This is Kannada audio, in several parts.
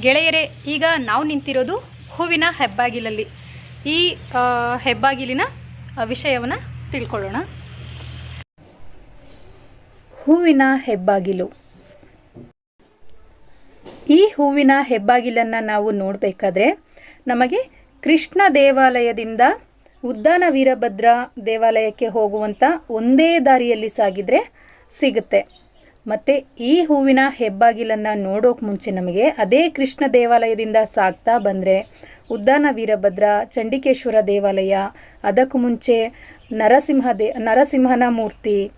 ಗೆಳೆಯರೇ, ಈಗ ನಾವು ನಿಂತಿರೋದು ಹೂವಿನ ಹೆಬ್ಬಾಗಿಲಲ್ಲಿ. ಈ ಹೆಬ್ಬಾಗಿಲಿನ ವಿಷಯವನ್ನು ತಿಳ್ಕೊಳ್ಳೋಣ. ಹೂವಿನ ಹೆಬ್ಬಾಗಿಲು. ಈ ಹೂವಿನ ಹೆಬ್ಬಾಗಿಲನ್ನು ನಾವು ನೋಡಬೇಕಾದ್ರೆ, ನಮಗೆ ಕೃಷ್ಣ ದೇವಾಲಯದಿಂದ ಉದ್ದಾನ ವೀರಭದ್ರ ದೇವಾಲಯಕ್ಕೆ ಹೋಗುವಂಥ ಒಂದೇ ದಾರಿಯಲ್ಲಿ ಸಾಗಿದರೆ ಸಿಗುತ್ತೆ. ಮತ್ತು ಈ ಹೂವಿನ ಹೆಬ್ಬಾಗಿಲನ್ನು ನೋಡೋಕೆ ಮುಂಚೆ ನಮಗೆ ಅದೇ ಕೃಷ್ಣ ದೇವಾಲಯದಿಂದ ಸಾಗ್ತಾ ಬಂದರೆ ಉದ್ದಾನ ವೀರಭದ್ರ, ಚಂಡಿಕೇಶ್ವರ ದೇವಾಲಯ, ಅದಕ್ಕೂ ಮುಂಚೆ ನರಸಿಂಹ ದೇ, ನರಸಿಂಹನ ಮೂರ್ತಿ,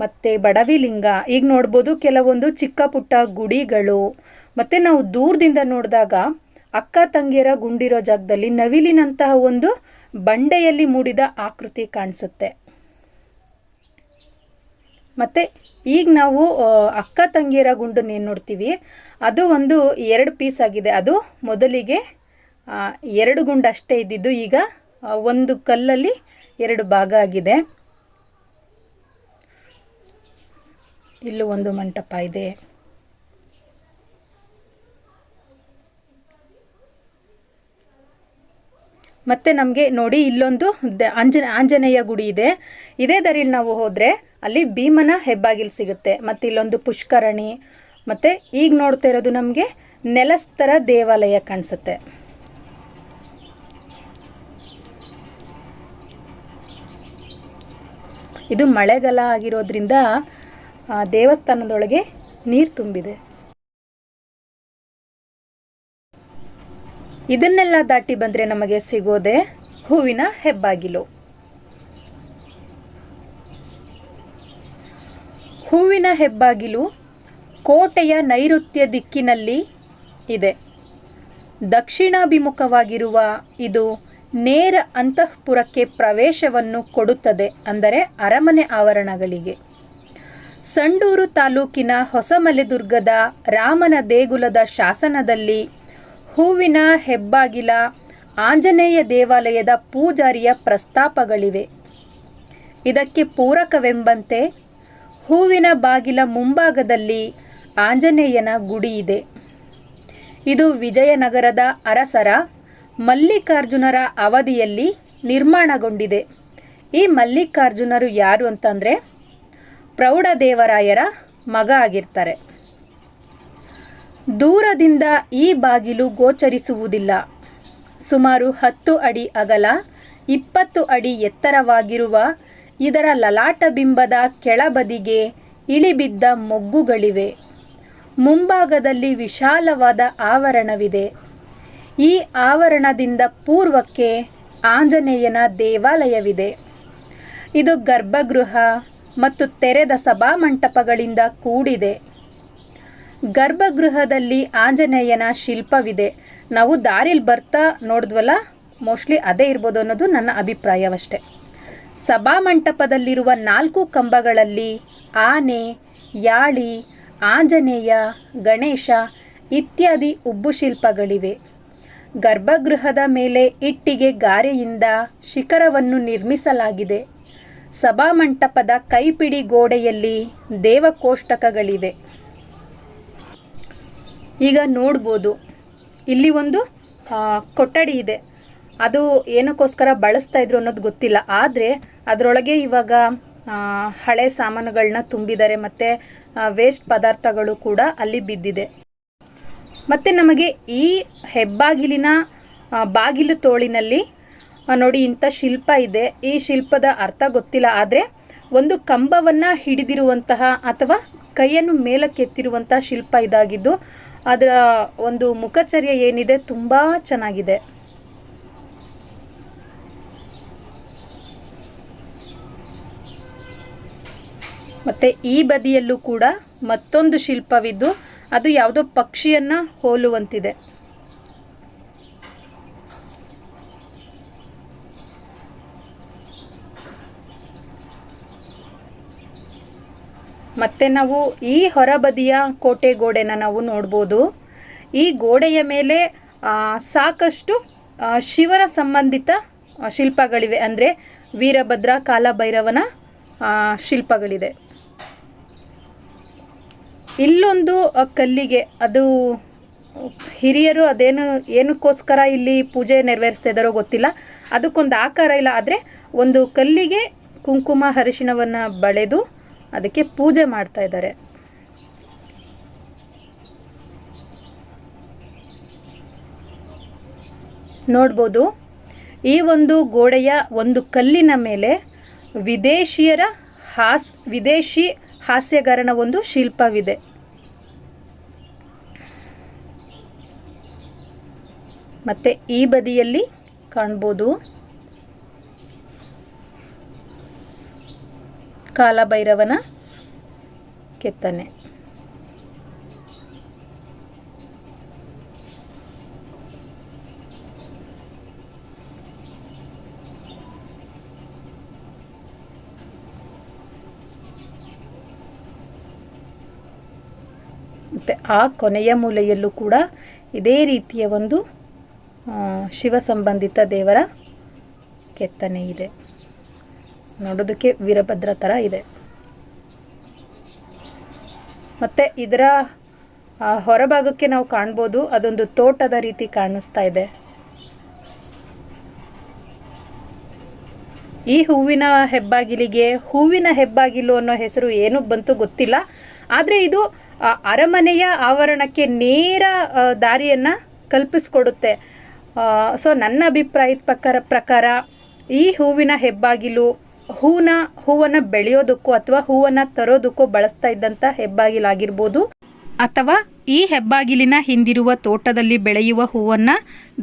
ಮತ್ತು ಬಡವಿಲಿಂಗ, ಈಗ ನೋಡ್ಬೋದು ಕೆಲವೊಂದು ಚಿಕ್ಕ ಪುಟ್ಟ ಗುಡಿಗಳು. ಮತ್ತು ನಾವು ದೂರದಿಂದ ನೋಡಿದಾಗ ಅಕ್ಕ ತಂಗಿಯರ ಗುಂಡಿರೋ ಜಾಗದಲ್ಲಿ ನವಿಲಿನಂತಹ ಒಂದು ಬಂಡೆಯಲ್ಲಿ ಮೂಡಿದ ಆಕೃತಿ ಕಾಣಿಸುತ್ತೆ. ಮತ್ತು ಈಗ ನಾವು ಅಕ್ಕ ತಂಗಿಯರ ಗುಂಡನ್ನು ಏನು ನೋಡ್ತೀವಿ? ಅದು ಒಂದು ಎರಡು ಪೀಸ್ ಆಗಿದೆ. ಅದು ಮೊದಲಿಗೆ ಎರಡು ಗುಂಡು ಅಷ್ಟೇ ಇದ್ದಿದ್ದು. ಈಗ ಒಂದು ಕಲ್ಲಲ್ಲಿ ಎರಡು ಭಾಗ ಆಗಿದೆ. ಇಲ್ಲೂ ಒಂದು ಮಂಟಪ ಇದೆ. ಮತ್ತೆ ನಮಗೆ ನೋಡಿ ಇಲ್ಲೊಂದು ಆಂಜನೇಯ ಗುಡಿ ಇದೆ. ಇದೇ ದಾರಿಲಿ ನಾವು ಹೋದರೆ ಅಲ್ಲಿ ಭೀಮನ ಹೆಬ್ಬಾಗಿಲು ಸಿಗುತ್ತೆ. ಮತ್ತು ಇಲ್ಲೊಂದು ಪುಷ್ಕರಣಿ, ಮತ್ತು ಈಗ ನೋಡ್ತಾ ಇರೋದು ನಮಗೆ ನೆಲಸ್ತರ ದೇವಾಲಯ ಕಾಣಿಸುತ್ತೆ. ಇದು ಮಳೆಗಾಲ ಆಗಿರೋದ್ರಿಂದ ದೇವಸ್ಥಾನದೊಳಗೆ ನೀರು ತುಂಬಿದೆ. ಇದನ್ನೆಲ್ಲ ದಾಟಿ ಬಂದರೆ ನಮಗೆ ಸಿಗೋದೆ ಹೂವಿನ ಹೆಬ್ಬಾಗಿಲು. ಹೂವಿನ ಹೆಬ್ಬಾಗಿಲು ಕೋಟೆಯ ನೈಋತ್ಯ ದಿಕ್ಕಿನಲ್ಲಿ ಇದೆ. ದಕ್ಷಿಣಾಭಿಮುಖವಾಗಿರುವ ಇದು ನೇರ ಅಂತಃಪುರಕ್ಕೆ ಪ್ರವೇಶವನ್ನು ಕೊಡುತ್ತದೆ ಅಂದರೆ ಅರಮನೆ ಆವರಣಗಳಿಗೆ. ಸಂಡೂರು ತಾಲೂಕಿನ ಹೊಸಮಲೆದುರ್ಗದ ರಾಮನ ದೇಗುಲದ ಶಾಸನದಲ್ಲಿ ಹೂವಿನ ಹೆಬ್ಬಾಗಿಲ, ಆಂಜನೇಯ ದೇವಾಲಯದ ಪೂಜಾರಿಯ ಪ್ರಸ್ತಾಪಗಳಿವೆ. ಇದಕ್ಕೆ ಪೂರಕವೆಂಬಂತೆ ಹೂವಿನ ಬಾಗಿಲ ಮುಂಭಾಗದಲ್ಲಿ ಆಂಜನೇಯನ ಗುಡಿ ಇದೆ. ಇದು ವಿಜಯನಗರದ ಅರಸರ, ಮಲ್ಲಿಕಾರ್ಜುನರ ಅವಧಿಯಲ್ಲಿ ನಿರ್ಮಾಣಗೊಂಡಿದೆ. ಈ ಮಲ್ಲಿಕಾರ್ಜುನರು ಯಾರು ಅಂತಂದರೆ ಪ್ರೌಢದೇವರಾಯರ ಮಗ ಆಗಿರ್ತಾರೆ. ದೂರದಿಂದ ಈ ಬಾಗಿಲು ಗೋಚರಿಸುವುದಿಲ್ಲ. ಸುಮಾರು ಹತ್ತು ಅಡಿ ಅಗಲ, ಇಪ್ಪತ್ತು ಅಡಿ ಎತ್ತರವಾಗಿರುವ ಇದರ ಲಲಾಟಬಿಂಬದ ಕೆಳಬದಿಗೆ ಇಳಿಬಿದ್ದ ಮೊಗ್ಗುಗಳಿವೆ. ಮುಂಭಾಗದಲ್ಲಿ ವಿಶಾಲವಾದ ಆವರಣವಿದೆ. ಈ ಆವರಣದಿಂದ ಪೂರ್ವಕ್ಕೆ ಆಂಜನೇಯನ ದೇವಾಲಯವಿದೆ. ಇದು ಗರ್ಭಗೃಹ ಮತ್ತು ತೆರೆದ ಸಭಾಮಂಟಪಗಳಿಂದ ಕೂಡಿದೆ. ಗರ್ಭಗೃಹದಲ್ಲಿ ಆಂಜನೇಯನ ಶಿಲ್ಪವಿದೆ. ನಾವು ದಾರಿಲಿ ಬರ್ತಾ ನೋಡಿದ್ವಲ್ಲ ಮೋಸ್ಟ್ಲಿ ಅದೇ ಇರ್ಬೋದು ಅನ್ನೋದು ನನ್ನ ಅಭಿಪ್ರಾಯವಷ್ಟೆ. ಸಭಾಮಂಟಪದಲ್ಲಿರುವ ನಾಲ್ಕು ಕಂಬಗಳಲ್ಲಿ ಆನೆ, ಯಾಳಿ, ಆಂಜನೇಯ, ಗಣೇಶ ಇತ್ಯಾದಿ ಉಬ್ಬು ಶಿಲ್ಪಗಳಿವೆ. ಗರ್ಭಗೃಹದ ಮೇಲೆ ಇಟ್ಟಿಗೆ ಗಾರೆಯಿಂದ ಶಿಖರವನ್ನು ನಿರ್ಮಿಸಲಾಗಿದೆ. ಸಭಾಮಂಟಪದ ಕೈಪಿಡಿ ಗೋಡೆಯಲ್ಲಿ ದೇವಕೋಷ್ಟಕಗಳಿವೆ. ಈಗ ನೋಡ್ಬೋದು. ಇಲ್ಲಿ ಒಂದು ಕೊಠಡಿ ಇದೆ. ಅದು ಏನಕ್ಕೋಸ್ಕರ ಬಳಸ್ತಾ ಇದ್ರು ಅನ್ನೋದು ಗೊತ್ತಿಲ್ಲ. ಆದರೆ ಅದರೊಳಗೆ ಇವಾಗ ಹಳೆ ಸಾಮಾನುಗಳನ್ನ ತುಂಬಿದ್ದಾರೆ ಮತ್ತು ವೇಸ್ಟ್ ಪದಾರ್ಥಗಳು ಕೂಡ ಅಲ್ಲಿ ಬಿದ್ದಿದೆ. ಮತ್ತು ನಮಗೆ ಈ ಹೆಬ್ಬಾಗಿಲಿನ ಬಾಗಿಲು ತೋಳಿನಲ್ಲಿ ನೋಡಿ ಇಂಥ ಶಿಲ್ಪ ಇದೆ. ಈ ಶಿಲ್ಪದ ಅರ್ಥ ಗೊತ್ತಿಲ್ಲ. ಆದರೆ ಒಂದು ಕಂಬವನ್ನು ಹಿಡಿದಿರುವಂತಹ ಅಥವಾ ಕೈಯನ್ನು ಮೇಲಕ್ಕೆತ್ತಿರುವಂಥ ಶಿಲ್ಪ ಇದಾಗಿದ್ದು, ಅದರ ಒಂದು ಮುಖಚರ್ಯ ಏನಿದೆ ತುಂಬ ಚೆನ್ನಾಗಿದೆ. ಮತ್ತು ಈ ಬದಿಯಲ್ಲೂ ಕೂಡ ಮತ್ತೊಂದು ಶಿಲ್ಪವಿದ್ದು, ಅದು ಯಾವುದೋ ಪಕ್ಷಿಯನ್ನು ಹೋಲುವಂತಿದೆ. ಮತ್ತು ನಾವು ಈ ಹೊರಬದಿಯ ಕೋಟೆ ಗೋಡೆನ ನಾವು ನೋಡ್ಬೋದು. ಈ ಗೋಡೆಯ ಮೇಲೆ ಸಾಕಷ್ಟು ಶಿವನ ಸಂಬಂಧಿತ ಶಿಲ್ಪಗಳಿವೆ. ಅಂದರೆ ವೀರಭದ್ರ, ಕಾಲಭೈರವನ ಶಿಲ್ಪಗಳಿದೆ. ಇಲ್ಲೊಂದು ಕಲ್ಲಿಗೆ, ಅದು ಹಿರಿಯರು ಅದೇನು, ಏನಕ್ಕೋಸ್ಕರ ಇಲ್ಲಿ ಪೂಜೆ ನೆರವೇರಿಸ್ತಾ ಇದ್ದಾರೋ ಗೊತ್ತಿಲ್ಲ. ಅದಕ್ಕೊಂದು ಆಕಾರ ಇಲ್ಲ. ಆದರೆ ಒಂದು ಕಲ್ಲಿಗೆ ಕುಂಕುಮ ಅರಿಶಿಣವನ್ನು ಬಳೆದು ಅದಕ್ಕೆ ಪೂಜೆ ಮಾಡ್ತಾ ಇದ್ದಾರೆ. ನೋಡ್ಬೋದು, ಈ ಒಂದು ಗೋಡೆಯ ಒಂದು ಕಲ್ಲಿನ ಮೇಲೆ ವಿದೇಶಿಯರ ಹಾಸ್, ವಿದೇಶಿ ಹಾಸ್ಯಗಾರನ ಒಂದು ಶಿಲ್ಪವಿದೆ. ಮತ್ತೆ ಈ ಬದಿಯಲ್ಲಿ ಕಾಣ್ಬೋದು ಕಾಲಭೈರವನ ಕೆತ್ತನೆ. ಮತ್ತು ಆ ಕೊನೆಯ ಮೂಲೆಯಲ್ಲೂ ಕೂಡ ಇದೇ ರೀತಿಯ ಒಂದು ಶಿವ ಸಂಬಂಧಿತ ದೇವರ ಕೆತ್ತನೆ ಇದೆ. ನೋಡೋದಕ್ಕೆ ವೀರಭದ್ರ ಥರ ಇದೆ. ಮತ್ತು ಇದರ ಹೊರಭಾಗಕ್ಕೆ ನಾವು ಕಾಣ್ಬೋದು, ಅದೊಂದು ತೋಟದ ರೀತಿ ಕಾಣಿಸ್ತಾ ಇದೆ. ಈ ಹೂವಿನ ಹೆಬ್ಬಾಗಿಲಿಗೆ ಹೂವಿನ ಹೆಬ್ಬಾಗಿಲು ಅನ್ನೋ ಹೆಸರು ಏನು ಬಂತು ಗೊತ್ತಿಲ್ಲ. ಆದರೆ ಇದು ಅರಮನೆಯ ಆವರಣಕ್ಕೆ ನೇರ ದಾರಿಯನ್ನು ಕಲ್ಪಿಸ್ಕೊಡುತ್ತೆ. ಸೊ ನನ್ನ ಅಭಿಪ್ರಾಯದ ಪ್ರಕಾರ ಪ್ರಕಾರ ಈ ಹೂವಿನ ಹೆಬ್ಬಾಗಿಲು ಹೂನ, ಹೂವನ್ನು ಬೆಳೆಯೋದಕ್ಕೂ ಅಥವಾ ಹೂವನ್ನು ತರೋದಕ್ಕೂ ಬಳಸ್ತಾ ಇದ್ದಂಥ ಹೆಬ್ಬಾಗಿಲಾಗಿರ್ಬೋದು. ಅಥವಾ ಈ ಹೆಬ್ಬಾಗಿಲಿನ ಹಿಂದಿರುವ ತೋಟದಲ್ಲಿ ಬೆಳೆಯುವ ಹೂವನ್ನು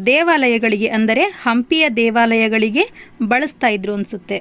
ದೇವಾಲಯಗಳಿಗೆ, ಅಂದರೆ ಹಂಪಿಯ ದೇವಾಲಯಗಳಿಗೆ ಬಳಸ್ತಾ ಇದ್ರು ಅನಿಸುತ್ತೆ.